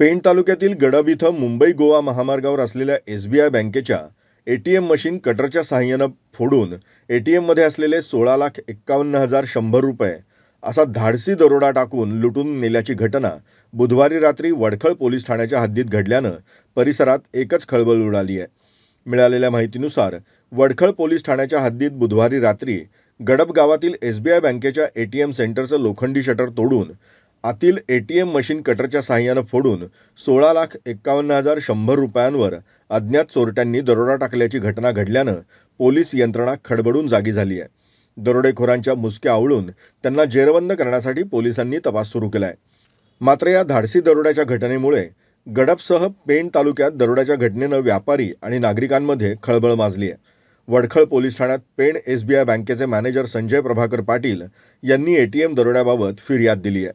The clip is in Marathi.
पेण तालुक्यातील गडब इथं मुंबई गोवा महामार्गावर असलेल्या एस बी आय बँकेच्या ए टी एम मशीन कटरच्या सहाय्यानं फोडून ए टी एममध्ये असलेले सोळा लाख एक्कावन्न हजार शंभर रुपये असा धाडसी दरोडा टाकून लुटून नेल्याची घटना बुधवारी रात्री वडखळ पोलीस ठाण्याच्या हद्दीत घडल्यानं परिसरात एकच खळबळ उडाली आहे. मिळालेल्या माहितीनुसार वडखळ पोलीस ठाण्याच्या हद्दीत बुधवारी रात्री गडब गावातील एस बी आय बँकेच्या ए टी एम सेंटरचं लोखंडी शटर तोडून आतील ए टी एम मशीन कटरच्या साहाय्यानं फोडून सोळा लाख एक्कावन्न हजार शंभर रुपयांवर अज्ञात चोरट्यांनी दरोडा टाकल्याची घटना घडल्यानं पोलीस यंत्रणा खडबडून जागी झाली आहे. दरोडेखोरांच्या मुसक्या आवळून त्यांना जेरबंद करण्यासाठी पोलिसांनी तपास सुरू केला आहे मात्र या धाडसी दरोड्याच्या घटनेमुळे गडपसह पेण तालुक्यात दरोड्याच्या घटनेनं व्यापारी आणि नागरिकांमध्ये खळबळ माजली आहे. वडखळ पोलीस ठाण्यात पेण एस बी आय बँकेचे मॅनेजर संजय प्रभाकर पाटील यांनी ए टी एम दरोड्याबाबत फिर्याद दिली आहे.